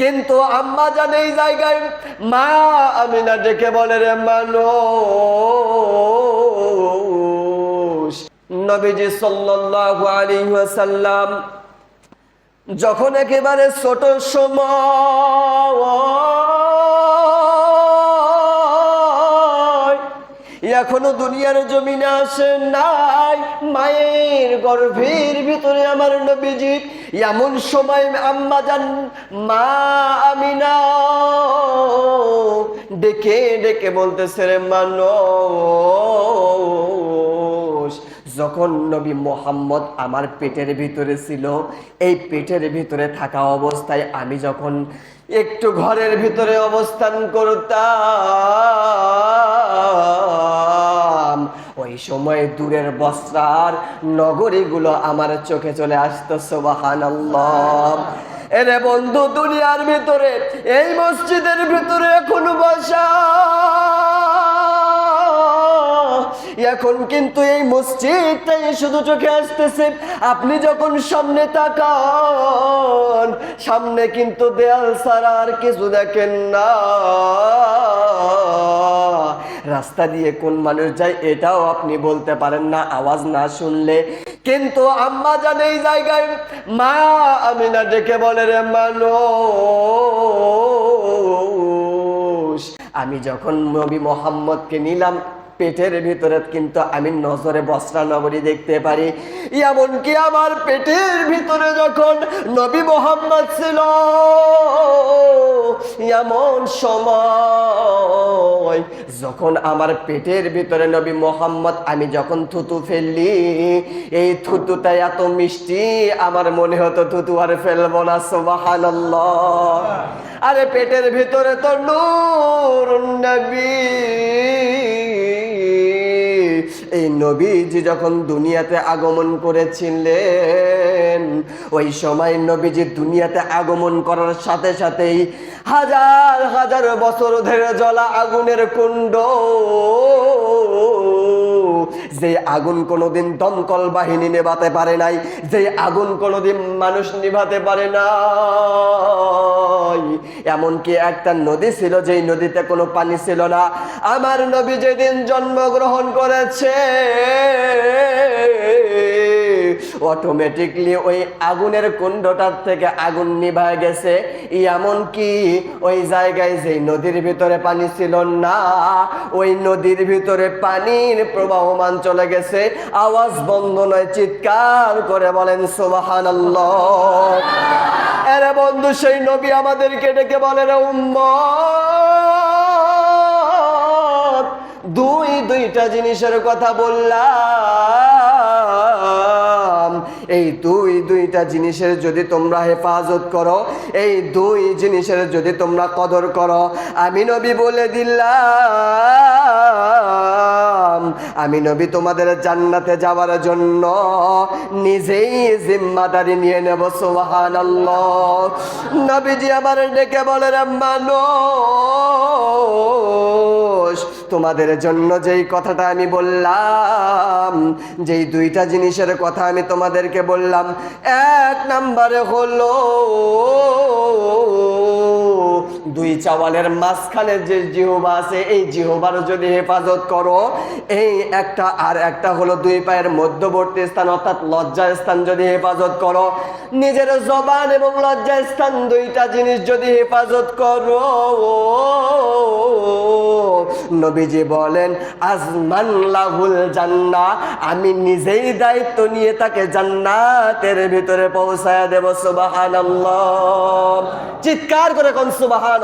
কিন্তু আম্মা জান এই জায়গায় মা আমিনা ডেকে বলে রে মানুষ। নবীজি সাল্লাল্লাহু আলাইহি ওয়াসাল্লাম যখন একেবারে ছোট সময়, এখনও দুনিয়ার জমিনে আসে নাই, মায়ের গর্ভের ভিতরে আমার নবীজি এমন সময় আম্মা যান মা আমিনা। ডেকে ডেকে বলতেছে, রে মানুষ, যখন নবী মোহাম্মদ আমার পেটের ভিতরে ছিল, এই পেটের ভিতরে থাকা অবস্থায় আমি যখন একটু ঘরের ভিতরে অবস্থান করতাম সময় দূরের বস্ত্রার নগরীগুলো আমার চোখে চলে আসতো সোবাহান এরে বন্ধু, দুনিয়ার ভিতরে, এই মসজিদের ভিতরে এখনও বসা। এখন কিন্তু এই মসজিদটাই শুধু চোখে আসতেছে। আপনি যখন সামনে তাকান, সামনে কিন্তু দেয়াল ছাড়া আর কিছু দেখেন না। রাস্তা দিয়ে কোন মানুষ যায়, এটাও আপনি বলতে পারেন না, আওয়াজ না শুনলে। কিন্তু আম্মা জানে এই জায়গায়, মা আমি না ডেকে বলে রে, মানুষ, আমি যখন নবী মোহাম্মদকে নিলাম, পেটের ভিতরে কিন্তু আমি নজরে বস্ত্রা নগরী দেখতে পারি। এমনকি আমার পেটের ভিতরে যখন নবী মোহাম্মদ ছিল, এমন সময় যখন আমার পেটের ভিতরে নবী মোহাম্মদ, আমি যখন থুতু ফেললি, এই থুতুটা এত মিষ্টি, আমার মনে হতো থুতু আর ফেলব না সোবাহান আরে পেটের ভিতরে তো নূর নবী। এই নবীজি যখন দুনিয়াতে আগমন করেছিলেন ওই সময় নবীজি দুনিয়াতে আগমন করার সাথে সাথেই হাজার হাজার বছর ধরে জ্বলা আগুনের কুণ্ড। যে আগুন কোনোদিন দমকল বাহিনী নেভাতে পারে নাই, যে আগুন কোনোদিন মানুষ নিভাতে পারে নাই। এমনকি একটা নদী ছিল, যেই নদীতে কোনো পানি ছিল না। আমার নবী যেদিন জন্মগ্রহণ করেছে অটোমেটিকলি ওই আগুনের কুণ্ডটার থেকে আগুন নিভায় গেছে। এমনকি ওই জায়গায় যেই নদীর ভিতরে পানি ছিল না, ওই নদীর ভিতরে পানির প্রবাহমান চলে গেছে। আওয়াজ বন্ধ নয়, চিৎকার করে বলেন সোবাহান এরে বন্ধু, সেই নবী আমাদেরকে ডেকে বলে, রে উম্মত দুই দুইটা জিনিসের কথা বললাম। এই দুই দুইটা জিনিসের যদি তোমরা হেফাজত করো, এই দুই জিনিসের যদি তোমরা কদর করো, আমি নবী বলে দিলাম। আমি নবী তোমাদের জান্নাতে যাওয়ার জন্য নিজেই জিম্মাদারি নিয়ে নেব সোহান নবীজি আমার ডেকে বলে রে মানুষ তোমাদের জন্য যেই কথাটা আমি বললাম যেই দুইটা জিনিসের কথা আমি তোমাদেরকে বললাম, এক নাম্বারে হলো দুই চাওয়ালের মাঝখানে যে জিহবা আছে, এই জিহবার যদি হেফাজত করো, এই একটা আর একটা হলো দুই পায়ের মধ্যবর্তী স্থান, অর্থাৎ লজ্জা স্থান যদি হেফাজত করো, নিজের জবান এবং লজ্জা স্থান দুইটা জিনিস যদি হেফাজত করো নবীজি বলেন, আজমান লাহুল জান্না, আমি নিজেই দায়িত্ব নিয়ে তাকে জান্নাতের ভিতরে পৌঁছায় দেব সুবাহান চিৎকার করে কোন সুবাহান